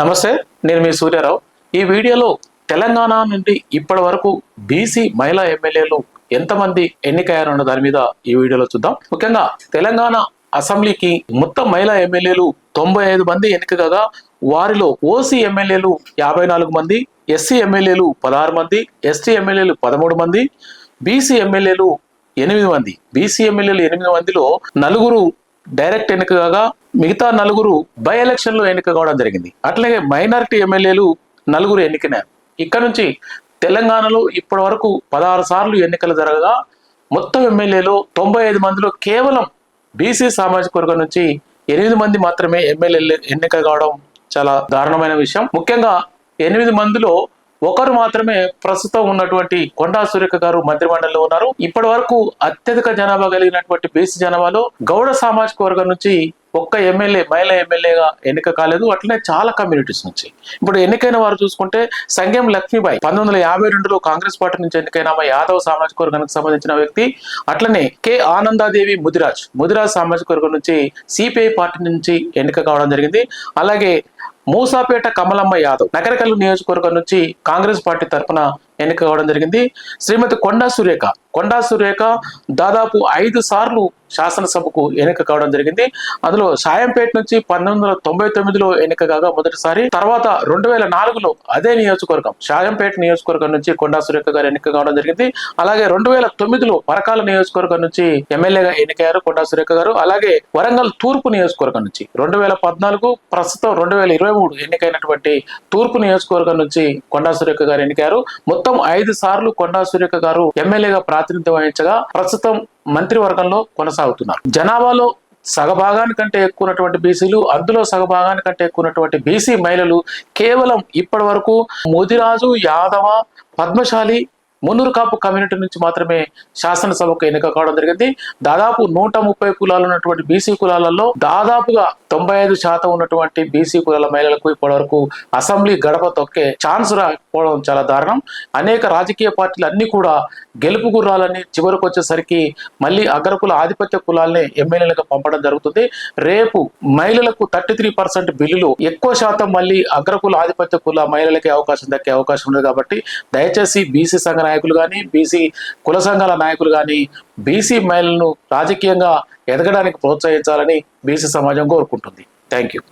నమస్తే నేను మీ సూర్యారావు. ఈ వీడియోలో తెలంగాణ నుండి ఇప్పటి వరకు బీసీ మహిళా ఎమ్మెల్యేలు ఎంతమంది ఎన్నికయ్యారన్న దాని మీద ఈ వీడియోలో చూద్దాం. ముఖ్యంగా తెలంగాణ అసెంబ్లీకి మొత్తం మహిళా ఎమ్మెల్యేలు తొంభై ఐదు మంది ఎన్నిక కాగా వారిలో ఓసీ ఎమ్మెల్యేలు యాభై నాలుగు మంది ఎస్సీ ఎమ్మెల్యేలు పదహారు మంది ఎస్టీ ఎమ్మెల్యేలు పదమూడు మంది బీసీ ఎమ్మెల్యేలు ఎనిమిది మంది. బీసీ ఎమ్మెల్యేలు ఎనిమిది మందిలో నలుగురు డైరెక్ట్ ఎన్నిక కాగా మిగతా నలుగురు బై ఎలక్షన్లో ఎన్నిక కావడం జరిగింది. అట్లాగే మైనారిటీ ఎమ్మెల్యేలు నలుగురు ఎన్నికనే ఇక్కడ నుంచి తెలంగాణలో ఇప్పటి వరకు పదహారు సార్లు ఎన్నికలు జరగగా మొత్తం ఎమ్మెల్యేలో తొంభై ఐదు మందిలో కేవలం బీసీ సామాజిక వర్గం నుంచి ఎనిమిది మంది మాత్రమే ఎమ్మెల్యేలు ఎన్నిక కావడం చాలా దారుణమైన విషయం. ముఖ్యంగా ఎనిమిది మందిలో ఒకరు మాత్రమే ప్రస్తుతం ఉన్నటువంటి కొండా సురేఖ గారు మంత్రిమండలిలో ఉన్నారు. ఇప్పటి వరకు అత్యధిక జనాభా కలిగినటువంటి బీసీ జనాభాలో గౌడ సామాజిక వర్గం నుంచి ఒక్క ఎమ్మెల్యే మహిళా ఎమ్మెల్యేగా ఎన్నిక కాలేదు. అట్లనే చాలా కమ్యూనిటీస్ నుంచి. ఇప్పుడు ఎన్నికైన వారు చూసుకుంటే సంగం లక్ష్మీబాయి పంతొమ్మిది వందల యాభై రెండులో కాంగ్రెస్ పార్టీ నుంచి ఎన్నికైన ఆమె యాదవ్ సామాజిక వర్గానికి సంబంధించిన వ్యక్తి అట్లనే కె. ఆనందాదేవి ముదిరాజ్ ముదిరాజ్ సామాజిక వర్గం నుంచి సిపిఐ పార్టీ నుంచి ఎన్నిక కావడం జరిగింది. అలాగే మూసాపేట కమలమ్మ యాదవ్ నగరకల్లు నియోజకవర్గం నుంచి కాంగ్రెస్ పార్టీ తరఫున ఎన్నిక కావడం జరిగింది. శ్రీమతి కొండా సురేఖ. కొండా సురేఖ దాదాపు ఐదు సార్లు శాసనసభకు ఎన్నిక కావడం జరిగింది. అందులో సాయంపేట నుంచి పంతొమ్మిది వందల తొంభై తొమ్మిదిలో ఎన్నిక కాగా మొదటిసారి తర్వాత రెండు వేల నాలుగులో అదే నియోజకవర్గం సాయంపేట నియోజకవర్గం నుంచి కొండా సురేఖ గారు ఎన్నిక కావడం జరిగింది. అలాగే రెండు వేల తొమ్మిదిలో పరకాల నియోజకవర్గం నుంచి ఎమ్మెల్యేగా ఎన్నికయ్యారు కొండా సురేఖ గారు. అలాగే వరంగల్ తూర్పు నియోజకవర్గం నుంచి రెండు వేల పద్నాలుగు ప్రస్తుతం రెండు వేల ఇరవై మూడు ఎన్నికైనటువంటి తూర్పు నియోజకవర్గం నుంచి కొండా సురేఖ గారు ఎన్నికారు మొత్తం ఐదు సార్లు కొండా సురేఖ గారు ఎమ్మెల్యేగా ప్రాతినిధ్యం వహించగా ప్రస్తుతం మంత్రివర్గంలో కొనసాగుతున్నారు. జనాభాలో సగభాగానికంటే ఎక్కువ ఉన్నటువంటి బీసీలు అందులో సగభాగానికంటే ఎక్కువ ఉన్నటువంటి బీసీ మహిళలు కేవలం ఇప్పటి వరకు ముదిరాజు యాదవ పద్మశాలి మున్నూరు కాపు కమ్యూనిటీ నుంచి మాత్రమే శాసనసభకు ఎన్నిక కావడం జరిగింది. దాదాపు నూట ముప్పై కులాలు ఉన్నటువంటి బీసీ కులాలలో దాదాపుగా తొంభై ఐదు శాతం ఉన్నటువంటి బీసీ కులాల మహిళలకు ఇప్పటి వరకు అసెంబ్లీ గడప తొక్కే ఛాన్స్ పోవడం చాలా దారుణం. అనేక రాజకీయ పార్టీలు అన్ని కూడా గెలుపు గుర్రాలని చివరకు వచ్చేసరికి మళ్ళీ అగ్రకుల ఆధిపత్య కులాలని ఎమ్మెల్యేలకు పంపడం జరుగుతుంది. రేపు మహిళలకు థర్టీ త్రీ పర్సెంట్ బిల్లులు ఎక్కువ శాతం మళ్ళీ అగ్రకుల ఆధిపత్య కుల మహిళలకే అవకాశం దక్కే అవకాశం ఉంది కాబట్టి దయచేసి బీసీ సంఘ నాయకులు కానీ బీసీ కుల సంఘాల నాయకులు కానీ బీసీ మహిళలను రాజకీయంగా ఎదగడానికి ప్రోత్సహించాలని బీసీ సమాజం కోరుకుంటుంది. Thank you.